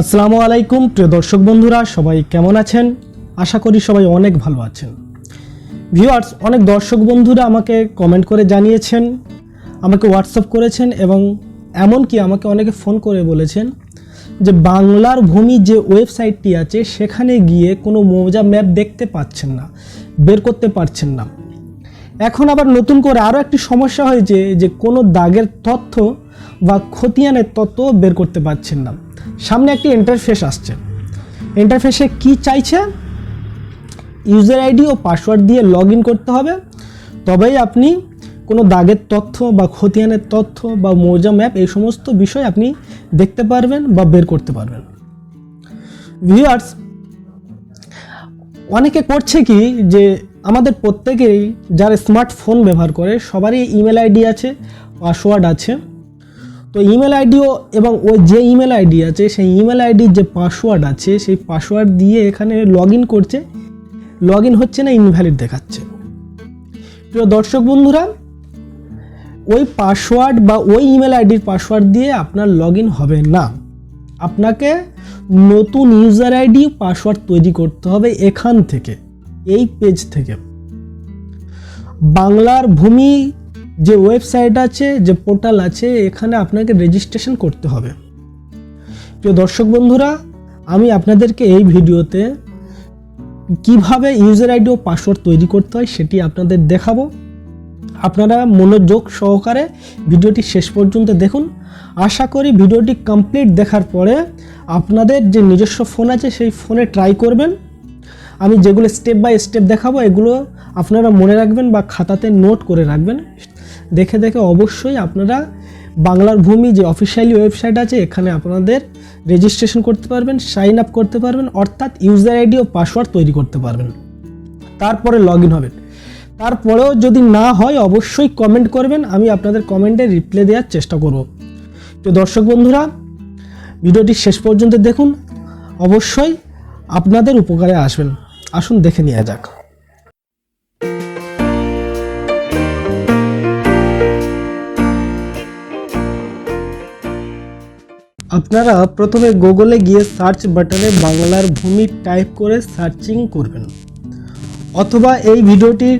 আসসালামু আলাইকুম, প্রিয় দর্শক বন্ধুরা, সবাই কেমন আছেন? আশা করি সবাই অনেক ভালো আছেন। ভিউয়ার্স, অনেক দর্শক বন্ধুরা আমাকে কমেন্ট করে জানিয়েছেন, আমাকে হোয়াটসঅ্যাপ করেছেন এবং এমনকি আমাকে অনেকে ফোন করে বলেছেন যে বাংলার ভূমি যে ওয়েবসাইটটি আছে, সেখানে গিয়ে কোনো মৌজা ম্যাপ দেখতে পাচ্ছেন না, বের করতে পারছেন না। এখন আবার নতুন করে আরও একটি সমস্যা হয়েছে যে কোনো দাগের তথ্য বা খতিয়ানের তথ্য বের করতে পারছেন না। সামনে একটি ইন্টারফেস আসছে। ইন্টারফেসে কি চাইছে? ইউজার আইডি ও পাসওয়ার্ড দিয়ে লগ করতে হবে। তবেই আপনি কোনো দাগের তথ্য বা খতিয়ানের তথ্য বা মৌজা ম্যাপ এই সমস্ত বিষয় আপনি দেখতে পারবেন বা বের করতে পারবেন। ভিউয়ার্স অনেকে করছে কি যে আমাদের প্রত্যেকেই যারা স্মার্টফোন ব্যবহার করে, সবারই ইমেল আইডি আছে পাসওয়ার্ড আছে। তো ইমেল আইডিও এবং ওই যে ইমেল আইডি আছে, সেই ইমেল আইডির যে পাসওয়ার্ড আছে, সেই পাসওয়ার্ড দিয়ে এখানে লগ ইন করছে। লগ ইন হচ্ছে না ইনভ্যালিড দেখাচ্ছে। প্রিয় দর্শক বন্ধুরা, ওই পাসওয়ার্ড বা ওই ইমেল আইডির পাসওয়ার্ড দিয়ে আপনার লগ ইন হবে না। আপনাকে নতুন ইউজার আইডি পাসওয়ার্ড তৈরি করতে হবে এখান থেকে, এই পেজ থেকে। বাংলার ভূমি যে ওয়েবসাইট আছে, যে পোর্টাল আছে, এখানে আপনাকে রেজিস্ট্রেশন করতে হবে। প্রিয় দর্শক বন্ধুরা, আমি আপনাদেরকে এই ভিডিওতে কীভাবে ইউজার আইডি ও পাসওয়ার্ড তৈরি করতে হয় সেটি আপনাদের দেখাবো। আপনারা মনোযোগ সহকারে ভিডিওটি শেষ পর্যন্ত দেখুন। আশা করি ভিডিওটি কমপ্লিট দেখার পরে আপনাদের যে নিজস্ব ফোন আছে, সেই ফোনে ট্রাই করবেন। আমি যেগুলো স্টেপ বাই স্টেপ দেখাবো, এগুলো আপনারা মনে রাখবেন বা খাতাতে নোট করে রাখবেন। দেখে দেখে অবশ্যই আপনারা বাংলার ভূমি যে অফিসিয়ালি ওয়েবসাইট আছে, এখানে আপনাদের রেজিস্ট্রেশন করতে পারবেন সাইন আপ করতে পারবেন, অর্থাৎ ইউজার আইডি ও পাসওয়ার্ড তৈরি করতে পারবেন। তারপরে লগ ইন হবেন তারপরেও যদি না হয়, অবশ্যই কমেন্ট করবেন, আমি আপনাদের কমেন্টে রিপ্লাই দেওয়ার চেষ্টা করব। তো দর্শক বন্ধুরা, ভিডিওটি শেষ পর্যন্ত দেখুন। অবশ্যই আপনাদের উপকারে আসবেন। আসুন দেখে নেওয়া যাক। আপনারা প্রথমে গুগলে গিয়ে সার্চ বাটনে বাংলার ভূমি টাইপ করে সার্চিং করবেন। অথবা এই ভিডিওটির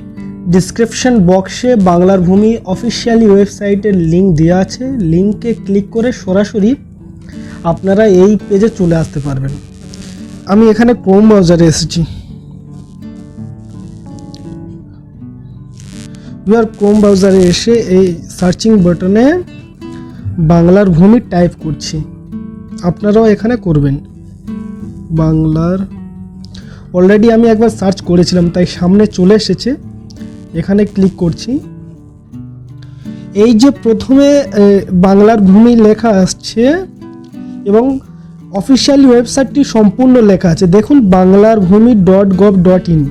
ডিসক্রিপশন বক্সে বাংলার ভূমি অফিসিয়ালি ওয়েবসাইটের লিঙ্ক দেওয়া আছে। লিঙ্কে ক্লিক করে সরাসরি আপনারা এই পেজে চলে আসতে পারবেন। আমি এখানে ক্রোম ব্রাউজারে এসেছি। এবার ক্রোম ব্রাউজারে এসে এই সার্চিং বাটনে বাংলার ভূমি টাইপ করছি। আপনারাও এখানে করবেন। বাংলার অলরেডি আমি একবার সার্চ করেছিলাম, তাই সামনে চলে এসেছে। এখানে ক্লিক করছি। এই যে প্রথমে বাংলার ভূমি লেখা আসছে এবং অফিসিয়ালি ওয়েবসাইটটি সম্পূর্ণ লেখা আছে। দেখুন বাংলার ভূমি ডট গভ ডট ইন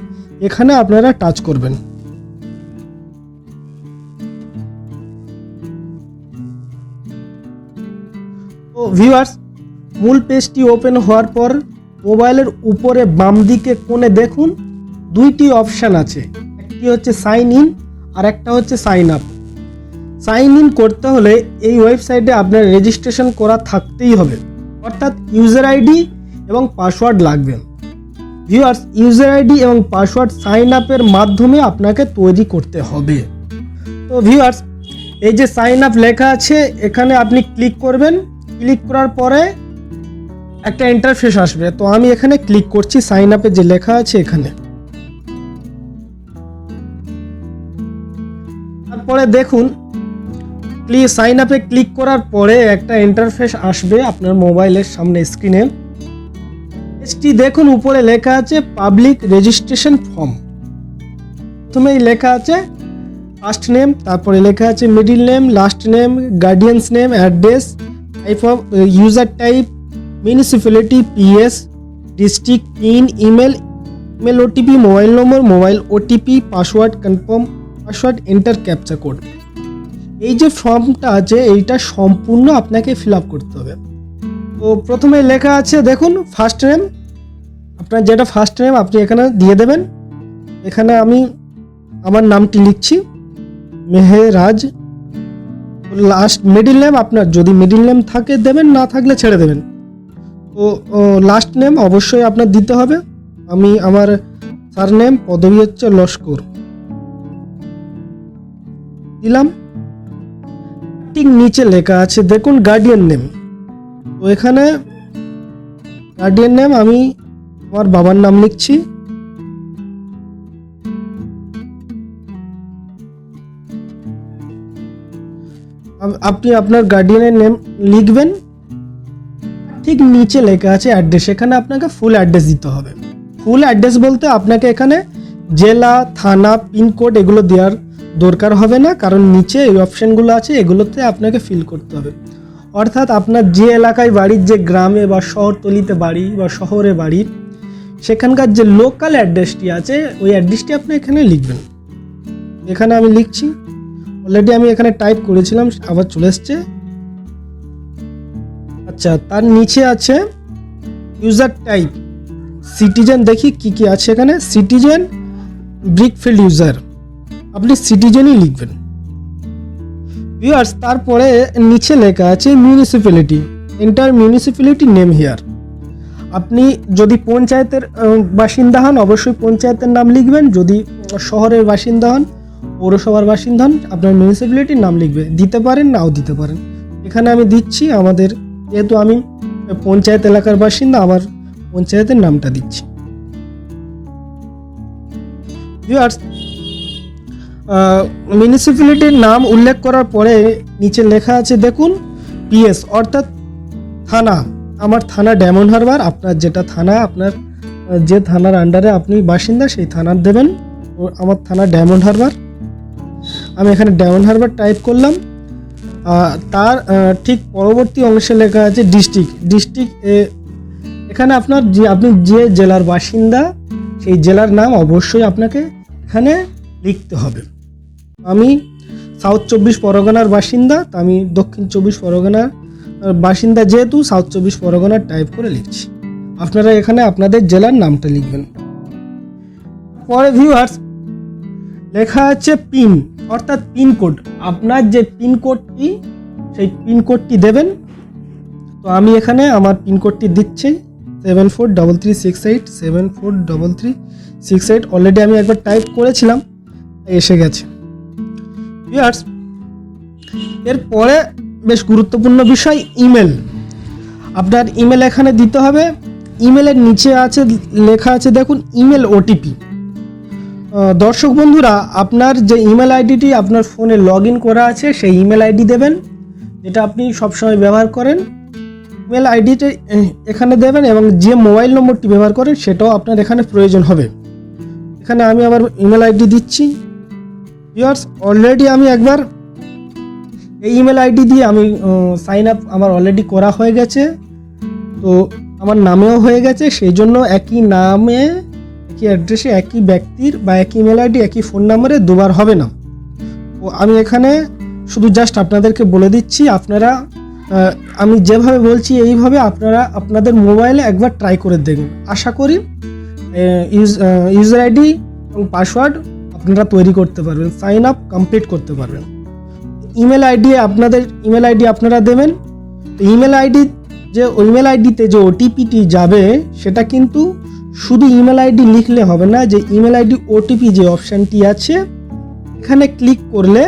এখানে আপনারা টাচ করবেন। ভিউয়ার্স মূল পেজটি ওপেন হওয়ার পর মোবাইলের উপরে বাম দিকে কোণে দেখুন দুইটি অপশান আছে। একটি হচ্ছে সাইন ইন আর একটা হচ্ছে সাইন আপ সাইন ইন করতে হলে এই ওয়েবসাইটে আপনার রেজিস্ট্রেশন করা থাকতেই হবে। অর্থাৎ ইউজার আইডি এবং পাসওয়ার্ড লাগবে। ভিউয়ার্স ইউজার আইডি এবং পাসওয়ার্ড সাইন আপের মাধ্যমে আপনাকে তৈরি করতে হবে। তো ভিউয়ার্স এই যে সাইন আপ লেখা আছে, এখানে আপনি ক্লিক করবেন। ক্লিক করার পরে একটা ইন্টারফেস আসবে। তো আমি এখানে ক্লিক করছি সাইন আপে যে লেখা আছে এখানে। তারপরে দেখুন প্লিজ সাইন আপে ক্লিক করার পরে একটা ইন্টারফেস আসবে আপনার মোবাইলের সামনে স্ক্রিনে এসটি দেখুন, উপরে লেখা আছে পাবলিক রেজিস্ট্রেশন ফর্ম প্রথমেই লেখা আছে ফার্স্ট নেম তারপরে লেখা আছে middle name last name guardian's name address type of user type municipality PS district pin email email OTP mobile number mobile OTP password confirm password enter captcha code এই যে ফর্মটা আছে, এইটা সম্পূর্ণ আপনাকে ফিল আপ করতে হবে। তো প্রথমে লেখা আছে, দেখুন ফার্স্ট নেম আপনার যেটা ফার্স্ট নেম আপনি এখানে দিয়ে দেবেন। এখানে আমি আমার নামটি লিখছি, মেহেরাজ। লাস্ট মিডিল নেম আপনার, যদি মিডিল নেম থাকে, দেবেন, না থাকলে ছেড়ে দেবেন। তো লাস্ট নেম অবশ্যই আপনার দিতে হবে। আমি আমার সার নেম পদবী হচ্ছে লস্কর। দিলাম। ঠিক নিচে লেখা আছে, দেখুন গার্ডিয়ান নেম তো এখানে গার্ডিয়ান নেম আমি আমার বাবার নাম লিখছি। আপনি আপনার গার্ডিয়ানের নেম লিখবেন। ঠিক নিচে লেখা আছে অ্যাড্রেস এখানে আপনাকে ফুল অ্যাড্রেস দিতে হবে। ফুল অ্যাড্রেস বলতে আপনাকে এখানে জেলা, থানা পিনকোড এগুলো দেওয়ার দরকার হবে না, কারণ নিচে এই অপশানগুলো আছে, এগুলোতে আপনাকে ফিল করতে হবে। অর্থাৎ আপনার যে এলাকায় বাড়ির যে গ্রামে বা শহরতলিতে বাড়ি বা শহরে বাড়ি, সেখানকার যে লোকাল অ্যাড্রেসটি আছে, ওই অ্যাড্রেসটি আপনি এখানে লিখবেন। এখানে আমি লিখছি। অলরেডি আমি এখানে টাইপ করেছিলাম, আবার চলে এসছে। আচ্ছা তার নিচে আছে ইউজার টাইপ সিটিজেন দেখি কি কি আছে এখানে। সিটিজেন ব্রিকফিল্ড ইউজার আপনি সিটিজেনই লিখবেন। ভিউয়ার্স তারপরে নিচে লেখা আছে municipality enter municipality name here আপনি যদি পঞ্চায়েতের বাসিন্দা হন, অবশ্যই পঞ্চায়েতের নাম লিখবেন। যদি শহরের বাসিন্দা হন, পৌরসভার বাসিন্দা হন, আপনার মিউনিসিপ্যালিটির নাম লিখবে। দিতে পারেন, নাও দিতে পারেন। এখানে আমি দিচ্ছি আমাদের যেহেতু আমি পঞ্চায়েত এলাকার বাসিন্দা, আমার পঞ্চায়েতের নামটা দিচ্ছি। মিউনিসিপ্যালিটির নাম উল্লেখ করার পরে নিচে লেখা আছে, দেখুন পিএস অর্থাৎ থানা। আমার থানা ডায়মন্ড হারবার আপনার যেটা থানা, আপনার যে থানার আন্ডারে আপনি বাসিন্দা, সেই থানার দেবেন। আমার থানা ডায়মন্ড হারবার আমি এখানে ডায়মন্ড হারবার টাইপ করলাম। তার ঠিক পরবর্তী অংশে লেখা আছে ডিস্ট্রিক্ট। ডিস্ট্রিক্ট এখানে আপনার যে, আপনি যে জেলার বাসিন্দা, সেই জেলার নাম অবশ্যই আপনাকে এখানে লিখতে হবে। আমি সাউথ চব্বিশ পরগনার বাসিন্দা, তা আমি দক্ষিণ চব্বিশ পরগনার বাসিন্দা যেহেতু, সাউথ চব্বিশ পরগনার টাইপ করে লিখছি। আপনারা এখানে আপনাদের জেলার নামটা লিখবেন। পরে ভিউয়ার্স লেখা আছে পিন অর্থাৎ পিনকোড আপনার যে পিনকোডটি সেই পিনকোডটি দেবেন। তো আমি এখানে আমার পিনকোডটি দিচ্ছি। Seven four double three six eight, seven four double three six eight. Already আমি একবার টাইপ করেছিলাম, এসে গেছে। ভিউয়ার্স এরপরে বেশ গুরুত্বপূর্ণ বিষয়, ইমেল। আপনার ইমেল এখানে দিতে হবে। ইমেলের নিচে আছে, লেখা আছে, দেখুন, ইমেল ওটিপি দর্শক বন্ধুরা, আপনার যে ইমেল আইডিটি আপনার ফোনে লগ ইন করা আছে, সেই ইমেল আইডি দেবেন, যেটা আপনি সবসময় ব্যবহার করেন। ইমেল আইডিটি এখানে দেবেন এবং যে মোবাইল নম্বরটি ব্যবহার করেন, সেটাও আপনার এখানে প্রয়োজন হবে। এখানে আমি আবার ইমেল আইডি দিচ্ছি। ইয়ার্স অলরেডি আমি একবার এই ইমেল আইডি দিয়ে আমি সাইন আপ আমার অলরেডি করা হয়ে গেছে। তো, আমার নামেও হয়ে গেছে, সেই জন্য একই নামে একই অ্যাড্রেসে একই ব্যক্তির বা একই ইমেল আইডি একই ফোন নাম্বারে দুবার হবে না। তো আমি এখানে শুধু জাস্ট আপনাদেরকে বলে দিচ্ছি, আপনারা আমি যেভাবে বলছি এইভাবে আপনারা আপনাদের মোবাইলে একবার ট্রাই করে দেখবেন আশা করি ইউজার আইডি এবং পাসওয়ার্ড আপনারা তৈরি করতে পারবেন সাইন আপ কমপ্লিট করতে পারবেন। ইমেল আইডি আপনাদের ইমেল আইডি আপনারা দেবেন। তো ইমেল আইডি যে ইমেল আইডিতে যে ওটিপিটি যাবে, সেটা কিন্তু শুধু ইমেল আইডি লিখলে হবে না, যে ইমেল আইডি ওটিপি যে অপশানটি আছে, এখানে ক্লিক করলে,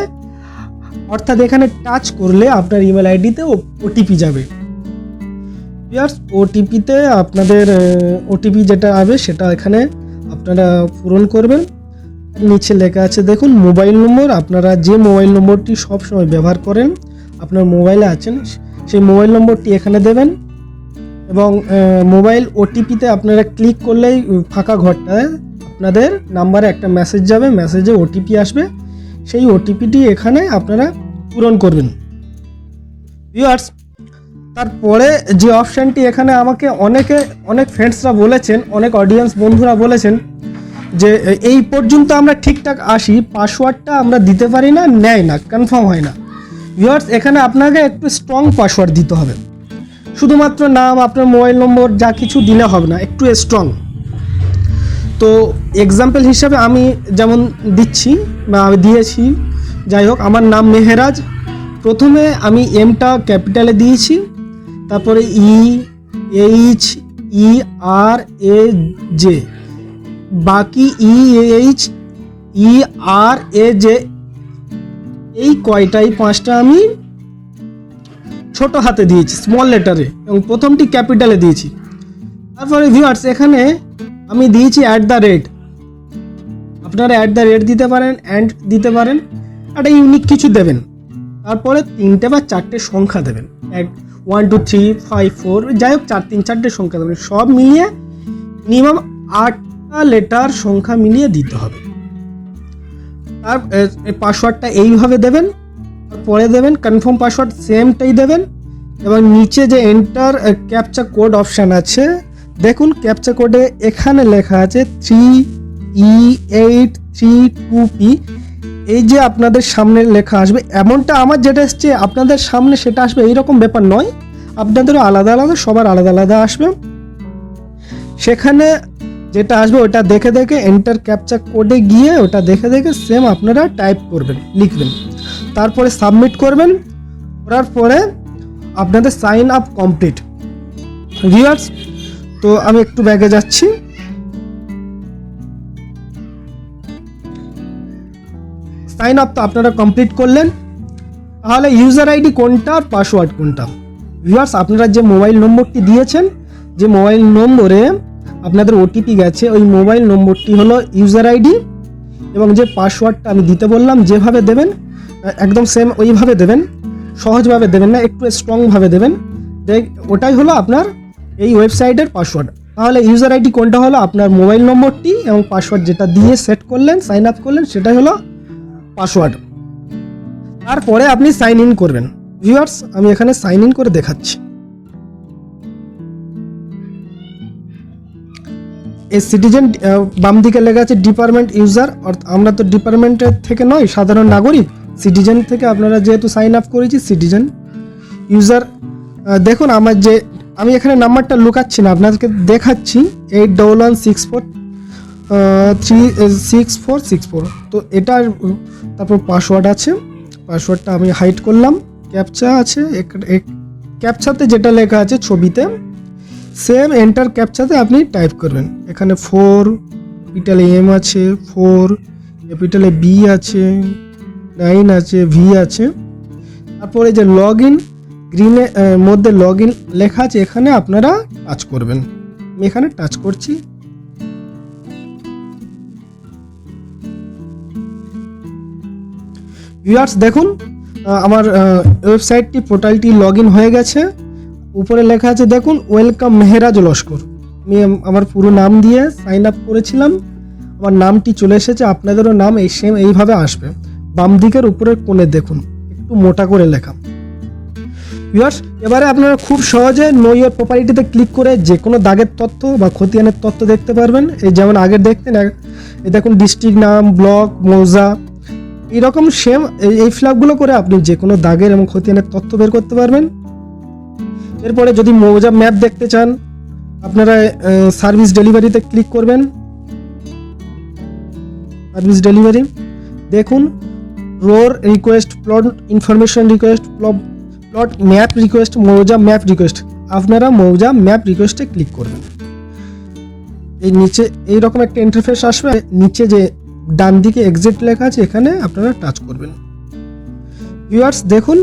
অর্থাৎ এখানে টাচ করলে আপনার ইমেল আইডিতে ওটিপি যাবে। ওটিপিতে আপনাদের ওটিপি যেটা হবে সেটা এখানে আপনারা পূরণ করবেন। নিচে লেখা আছে, দেখুন মোবাইল নম্বর আপনারা যে মোবাইল নম্বরটি সবসময় ব্যবহার করেন, আপনার মোবাইলে আছেন সেই মোবাইল নম্বরটি এখানে দেবেন। এবং মোবাইল ওটিপিতে আপনারা ক্লিক করলেই ফাঁকা ঘরটায় আপনাদের নাম্বারে একটা মেসেজ যাবে, মেসেজে ওটিপি আসবে। সেই ওটিপিটি এখানে আপনারা পূরণ করবেন। ভিউয়ার্স তারপরে যে অপশানটি এখানে আমাকে অনেকে, অনেক ফ্রেন্ডসরা বলেছেন, অনেক অডিয়েন্স বন্ধুরা বলেছেন যে, এই পর্যন্ত আমরা ঠিকঠাক আসি পাসওয়ার্ডটা আমরা দিতে পারি না, নেয় না কনফার্ম হয় না। ভিউয়ার্স এখানে আপনাকে একটু স্ট্রং পাসওয়ার্ড দিতে হবে। শুধুমাত্র নাম, আপনার মোবাইল নম্বর, যা কিছু দিলে হবে না, একটু স্ট্রং তো এক্সাম্পল হিসাবে আমি যেমন দিচ্ছি বা আমি দিয়েছি, যাই হোক, আমার নাম মেহেরাজ। প্রথমে আমি এমটা ক্যাপিটালে দিয়েছি, তারপরে E H E R A J বাকি E H E R A J এই কয়টাই, পাঁচটা আমি ছোট হাতে দিয়েছি স্মল লেটারে এবং প্রথমটি ক্যাপিটালে দিয়েছি। তারপরে ভিউয়ার্স এখানে আমি দিয়েছি অ্যাট দ্য রেট আপনারা অ্যাট দ্য রেট দিতে পারেন অ্যান্ড দিতে পারেন। একটা ইউনিক কিছু দেবেন। তারপরে তিনটে বা চারটে সংখ্যা দেবেন। এক one two three five four যাই হোক, চার, তিন, চারটে সংখ্যা দেবেন। সব মিলিয়ে মিনিমাম আটটা লেটার সংখ্যা মিলিয়ে দিতে হবে। তার পাসওয়ার্ডটা এইভাবে দেবেন। পরে দেবেন কনফার্ম পাসওয়ার্ড সেমটাই দেবেন, এবং নিচে যে এন্টার ক্যাপচা কোড অপশান আছে, দেখুন ক্যাপচা কোডে এখানে লেখা আছে three E eight three two P এই যে আপনাদের সামনে লেখা আসবে, এমনটা আমার যেটা এসছে, আপনাদের সামনে সেটা আসবে, এইরকম ব্যাপার নয়। আপনাদেরও আলাদা আলাদা, সবার আলাদা আলাদা আসবে। সেখানে যেটা আসবে, ওটা দেখে দেখে এন্টার ক্যাপচা কোডে গিয়ে ওটা দেখে দেখে সেম আপনারা টাইপ করবেন, লিখবেন। তারপরে সাবমিট করবেন, করার পরে আপনাদের সাইন আপ কমপ্লিট ভিউয়ার্স তো আমি একটু ব্যাগে যাচ্ছি। সাইন আপ তো আপনারা কমপ্লিট করলেন। তাহলে ইউজার আইডি কোনটা আর পাসওয়ার্ড কোনটা? ভিউয়ার্স আপনারা যে মোবাইল নম্বরটি দিয়েছেন, যে মোবাইল নম্বরে আপনাদের ওটিপি গেছে, ওই মোবাইল নম্বরটি হলো ইউজার আইডি এবং যে পাসওয়ার্ডটা আমি দিতে বললাম, যেভাবে দেবেন একদম সেম ওইভাবে দেবেন, সহজভাবে দেবেন না, একটু স্ট্রংভাবে দেবেন। দেখ, ওটাই হলো আপনার এই ওয়েবসাইটের পাসওয়ার্ড তাহলে ইউজার আইডি কোনটা হলো? আপনার মোবাইল নম্বরটি এবং পাসওয়ার্ড যেটা দিয়ে সেট করলেন সাইন আপ করলেন, সেটাই হলো পাসওয়ার্ড তারপরে আপনি সাইন ইন করবেন। ভিউয়ার্স আমি এখানে সাইন ইন করে দেখাচ্ছি। এই সিটিজেন বাম দিকে লেখা আছে ডিপার্টমেন্ট ইউজার আমরা তো ডিপার্টমেন্টের থেকে নয়, সাধারণ নাগরিক। সিটিজেন থেকে আপনারা যেহেতু সাইন আপ করেছি সিটিজেন ইউজার দেখুন আমার যে আমি এখানে নাম্বারটা লুকাচ্ছি না আপনাদেরকে দেখাচ্ছি eight double one six four three six four six four তো উম, তারপর পাসওয়ার্ড আছে পাসওয়ার্ডটা আমি হাইড করলাম ক্যাপচা আছে ক্যাপচাতে যেটা লেখা আছে ছবিতে সেম এন্টার ক্যাপচাতে আপনি টাইপ করবেন। এখানে ফোর ক্যাপিটালে এম আছে ফোর ক্যাপিটালে বি আছে নাইন আছে ভি আছে। তারপরে যে লগ ইন গ্রিনে মধ্যে লগ ইন লেখা আছে, এখানে আপনারা টাচ করবেন। আমি এখানে টাচ করছি। ভিউয়ার্স দেখুন আমার ওয়েবসাইটটি পোর্টালটি লগ ইন হয়ে গেছে। উপরে লেখা আছে, দেখুন ওয়েলকাম মেহরাজ লস্কর। আমি আমার পুরো নাম দিয়ে সাইন আপ করেছিলাম। আমার নামটি চলে এসেছে, আপনাদেরও নাম এই সেম এইভাবে আসবে। বাম দিকের উপরের কোণে দেখুন, একটু মোটা করে লেখা। ভিউয়ার্স এবারে আপনারা খুব সহজে নো ইয়ার প্রপার্টিতে ক্লিক করে যে কোনো দাগের তথ্য বা খতিয়ানের তথ্য দেখতে পারবেন। এই যেমন আগে দেখতেন এই দেখুন ডিস্ট্রিক্ট নাম ব্লক মৌজা। এইরকম সেম এই ফ্ল্যাপগুলো করে আপনি যে কোনো দাগের এবং খতিয়ানের তথ্য বের করতে পারবেন। এরপরে যদি মৌজা ম্যাপ দেখতে চান, আপনারা সার্ভিস ডেলিভারিতে ক্লিক করবেন। সার্ভিস ডেলিভারি দেখুন ROR request plot information request plot map request mouza map request আপনারা মৌজা ম্যাপ রিকোয়েস্টে ক্লিক করবেন। এই নিচে এই রকম একটা ইন্টারফেস আসবে, নিচে যে ডান দিকে এক্সিট লেখা আছে, এখানে আপনারা টাচ করবেন। ভিউয়ার্স দেখুন,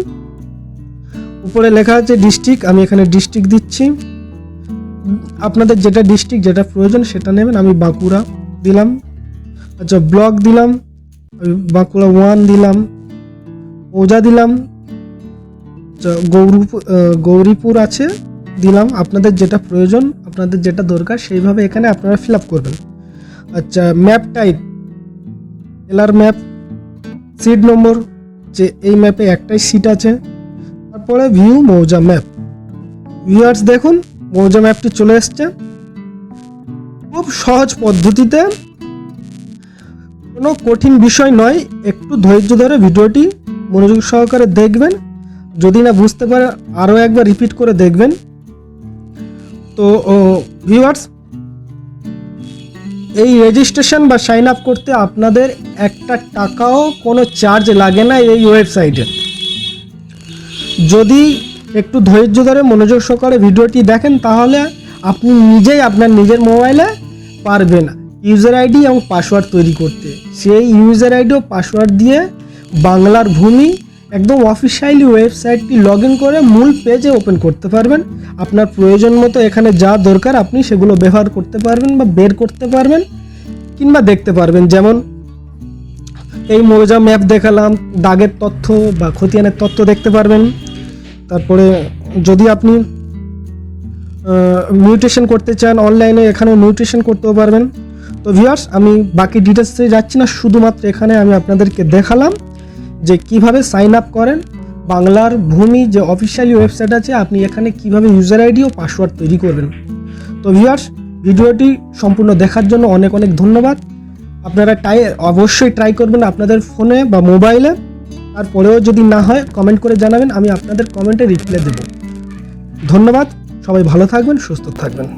উপরে লেখা আছে ডিস্ট্রিক্ট আমি এখানে ডিস্ট্রিক্ট দিচ্ছি। আপনাদের যেটা ডিস্ট্রিক্ট যেটা প্রয়োজন, সেটা নেবেন। আমি বাঁকুড়া দিলাম আচ্ছা ব্লক দিলাম। বাঁকুড়া ওয়ান দিলাম, ওজা দিলাম গৌরীপুর গৌরীপুর আছে, দিলাম, আপনাদের যেটা প্রয়োজন, আপনাদের যেটা দরকার, সেইভাবে এখানে আপনারা ফিল আপ করবেন। আচ্ছা ম্যাপ টাইপ এলার ম্যাপ সিট নম্বর যে এই ম্যাপে একটাই সিট আছে, তারপরে ভিউ মৌজা ম্যাপ ভিউয়ার্স দেখুন, মৌজা ম্যাপটি চলে এসছে। খুব সহজ পদ্ধতিতে কোনো কঠিন বিষয় নয়, একটু ধৈর্য ধরে ভিডিওটি মনোযোগ সহকারে দেখবেন। যদি না বুঝতে পারে, আরও একবার রিপিট করে দেখবেন। তো ভিউয়ার্স এই রেজিস্ট্রেশন বা সাইন আপ করতে আপনাদের একটা টাকাও কোনো চার্জ লাগে না এই ওয়েবসাইটে যদি একটু ধৈর্য ধরে মনোযোগ সহকারে ভিডিওটি দেখেন, তাহলে আপনি নিজেই আপনার নিজের মোবাইলে পারবেন। ইউজার আইডি এবং পাসওয়ার্ড তৈরি করতে। সেই ইউজার আইডি ও পাসওয়ার্ড দিয়ে বাংলার ভূমি একদম অফিসিয়ালি ওয়েবসাইটটি লগ ইন করে মূল পেজে ওপেন করতে পারবেন। আপনার প্রয়োজন মতো এখানে যা দরকার আপনি সেগুলো ব্যবহার করতে পারবেন বা বের করতে পারবেন কিংবা দেখতে পারবেন। যেমন এই মৌজা ম্যাপ দেখালাম, দাগের তথ্য বা খতিয়ানের তথ্য দেখতে পারবেন। তারপরে যদি আপনি মিউটেশন করতে চান অনলাইনে এখানে মিউটেশন করতেও পারবেন। তো ভিউয়ার্স আমি বাকি ডিটেলসে যাচ্ছি না, শুধুমাত্র এখানে আমি আপনাদেরকে দেখালাম যে কীভাবে সাইন আপ করেন, বাংলার ভূমি যে অফিসিয়ালি ওয়েবসাইট আছে, আপনি এখানে কীভাবে ইউজার আইডি ও পাসওয়ার্ড তৈরি করবেন। তো ভিউয়ার্স ভিডিওটি সম্পূর্ণ দেখার জন্য অনেক অনেক ধন্যবাদ। আপনারা টাই অবশ্যই ট্রাই করবেন আপনাদের ফোনে বা মোবাইলে। তারপরেও যদি না হয় কমেন্ট করে জানাবেন, আমি আপনাদের কমেন্টে রিপ্লাই দেব। ধন্যবাদ, সবাই ভালো থাকবেন, সুস্থ থাকবেন।